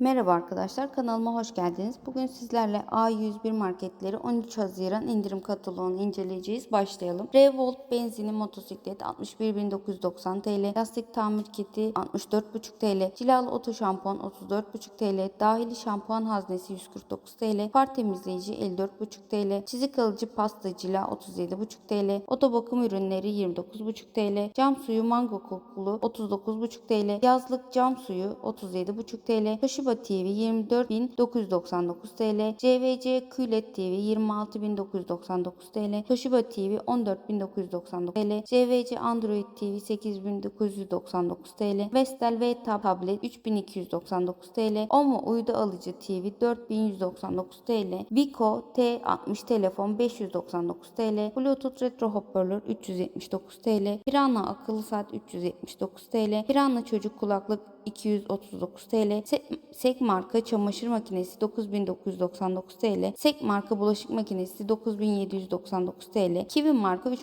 Merhaba arkadaşlar kanalıma hoş geldiniz. Bugün sizlerle A101 marketleri 13 Haziran indirim kataloğunu inceleyeceğiz. Başlayalım. Revolt benzinli motosiklet 61.990 TL. Lastik tamir kiti 64.5 TL. Cilalı oto şampuan 34.5 TL. Dahili şampuan haznesi 149 TL. Far temizleyici 54.5 TL. Çizik alıcı pasta cila 37.5 TL. Oto bakım ürünleri 29.5 TL. Cam suyu mango kokulu 39.5 TL. Yazlık cam suyu 37.5 TL. Toshiba TV 24.999 TL. CVC QLED TV 26.999 TL. Toshiba TV 14.999 TL. CVC Android TV 8.999 TL. Vestel V Tab tablet 3.299 TL. Omo uydu alıcı TV 4.199 TL. Vico T60 telefon 599 TL. Bluetooth retro hoparlör 379 TL. Pirana akıllı saat 379 TL. Pirana çocuk kulaklık 239 TL. Se- Sek marka çamaşır makinesi 9999 TL. Sek marka bulaşık makinesi 9799 TL. Kiwi marka 3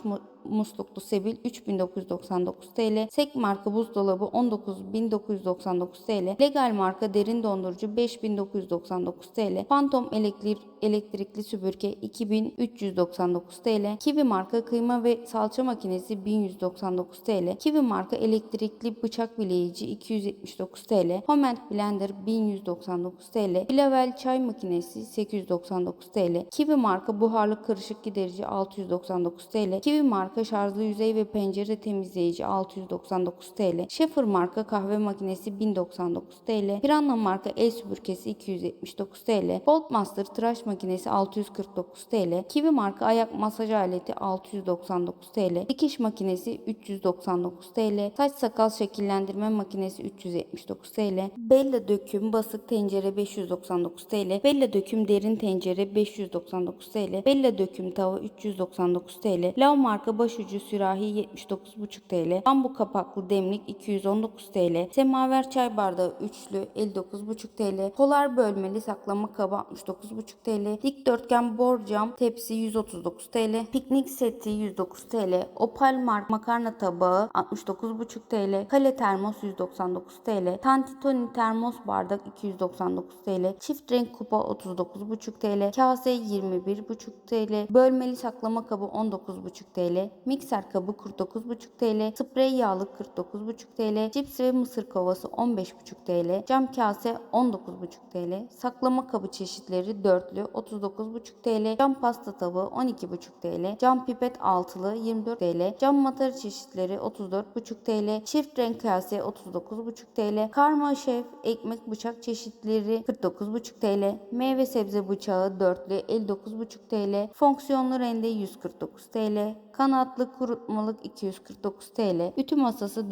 musluklu sebil 3999 TL. Sek marka buzdolabı 19999 TL. Legal marka derin dondurucu 5999 TL. Phantom elektrik, elektrikli süpürge 2399 TL. Kiwi marka kıyma ve salça makinesi 1199 TL. Kiwi marka elektrikli bıçak bileyici 279 TL. Homent blender 1199 TL. Bilavel çay makinesi 899 TL. Kiwi marka buharlı karışık giderici 699 TL. Kiwi marka şarjlı yüzey ve pencere temizleyici 699 TL. Schaefer marka kahve makinesi 1099 TL. Piranha marka el süpürgesi 279 TL. Goldmaster tıraş makinesi 649 TL. Kiwi marka ayak masaj aleti 699 TL. Dikiş makinesi 399 TL. Saç sakal şekillendirme makinesi 379 TL. Bella döküm basık tencere 599 TL. Bella döküm derin tencere 599 TL. Bella döküm tava 399 TL. Lav marka başucu sürahi 79,5 TL. Bambu kapaklı demlik 219 TL. Semaver çay bardağı üçlü 59,5 TL. Polar bölmeli saklama kabı 69,5 TL. Dikdörtgen borcam tepsi 139 TL. Piknik seti 109 TL. Opal mark makarna tabağı 69,5 TL. Kale termos 199 TL. Tantitoni termos bardak 299 TL. Çift renk kupa 39,5 TL. Kase 21,5 TL. Bölmeli saklama kabı 19,5 TL. Mikser kabı 49,5 TL. Sprey yağlı 49,5 TL. Cips ve mısır kovası 15,5 TL. Cam kase 19,5 TL. Saklama kabı çeşitleri dörtlü 39,5 TL. Cam pasta tabağı 12,5 TL. Cam pipet altılı 24 TL. Cam matara çeşitleri 34,5 TL. Çift renk kase 39,5 TL. Karma şef ekmek bıçak çeşitleri 49,5 TL. Meyve sebze bıçağı dörtlü 59,5 TL. Fonksiyonlu rende 149 TL. Kanatlı kurutmalık 249 TL. Ütü masası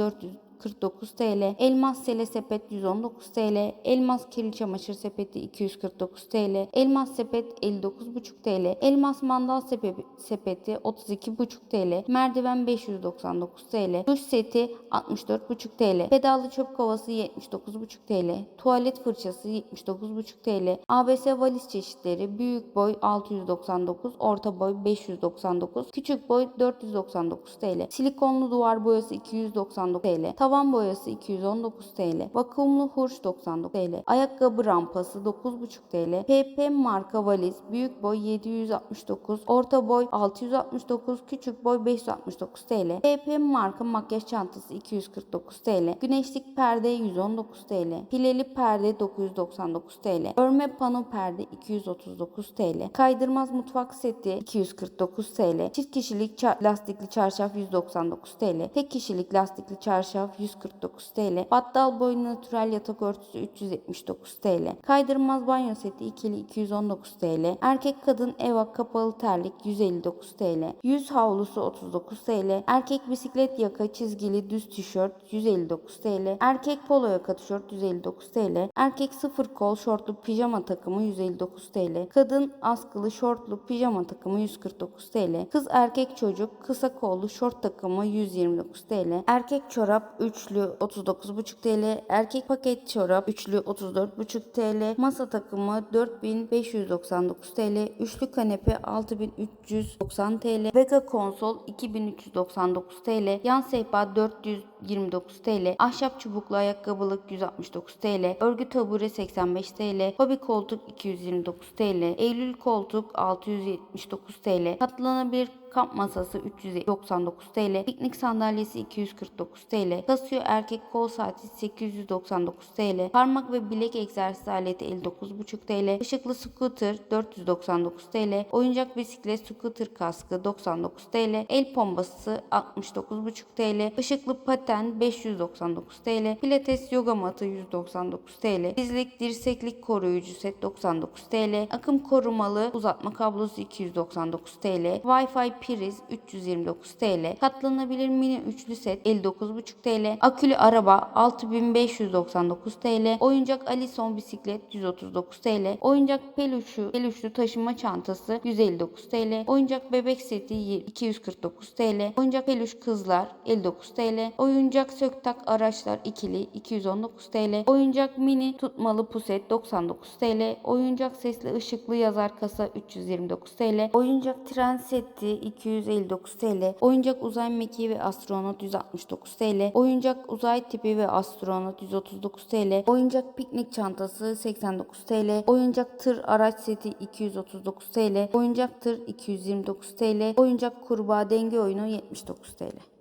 449 TL. Elmas sele sepet 119 TL. Elmas kirli çamaşır sepeti 249 TL. Elmas sepet 59,5 TL. Elmas mandal sepe- sepeti 32,5 TL. Merdiven 599 TL. Duş seti 64,5 TL. Pedallı çöp kovası 79,5 TL. Tuvalet fırçası 79,5 TL. ABS valiz çeşitleri büyük boy 699, orta boy 599, küçük boy 499 TL. Silikonlu duvar boyası 299 TL. Tavan boyası 219 TL. Vakumlu hurç 99 TL. Ayakkabı rampası 9,5 TL. PP marka valiz büyük boy 769, orta boy 669, küçük boy 569 TL. PP marka makyaj çantası 249 TL. Güneşlik perde 119 TL. Pileli perde 999 TL. Örme pano perde 239 TL. Kaydırmaz mutfak seti 249 TL. Çift kişilik ça- lastikli çarşaf 199 TL. Tek kişilik lastikli çarşaf 149 TL. Battal boy natürel yatak örtüsü 379 TL. Kaydırmaz banyo seti ikili 219 TL. Erkek kadın eva kapalı terlik 159 TL. Yüz havlusu 39 TL. Erkek bisiklet yaka çizgili düz tişört 159 TL. Erkek polo yaka tişört 159 TL. Erkek sıfır kol şortlu pijama takımı 159 TL. Kadın askılı şortlu pijama takımı 149 TL. Kız erkek çocuk kısa kollu şort takımı 129 TL. Erkek çorap üçlü 39,5 TL. Erkek paket çorap üçlü 34,5 TL. Masa takımı 4599 TL. Üçlü kanepe 6390 TL. Vega konsol 2399 TL. Yan sehpa 429 TL. Ahşap çubuklu ayakkabılık 169 TL. Örgü tabure 85 TL. Hobi koltuk 229 TL. Eylül koltuk 679 TL. Katlanabilir kamp masası 399 TL. Piknik sandalyesi 249 TL. Casio erkek kol saati 899 TL. Parmak ve bilek egzersiz aleti 59,5 TL. Işıklı scooter 499 TL. Oyuncak bisiklet scooter kaskı 99 TL. El pompası 69,5 TL. Işıklı paten 599 TL. Pilates yoga matı 199 TL. Dizlik dirseklik koruyucu set 99 TL. Akım korumalı uzatma kablosu 299 TL. Wi-Fi priz 329 TL. Katlanabilir mini üçlü set 59,5 TL. Akülü araba 6599 TL. Oyuncak Alison bisiklet 139 TL. Oyuncak peluşu peluşlu taşıma çantası 159 TL. Oyuncak bebek seti 249 TL. Oyuncak peluş kızlar 59 TL. Oyuncak söktak araçlar ikili 219 TL. Oyuncak mini tutmalı puset 99 TL. Oyuncak sesli ışıklı yazar kasa 329 TL. Oyuncak tren seti 259 TL. Oyuncak uzay mekiği ve astronot 169 TL. Oyuncak uzay tipi ve astronot 139 TL. Oyuncak piknik çantası 89 TL. Oyuncak tır araç seti 239 TL. Oyuncak tır 229 TL. Oyuncak kurbağa denge oyunu 79 TL.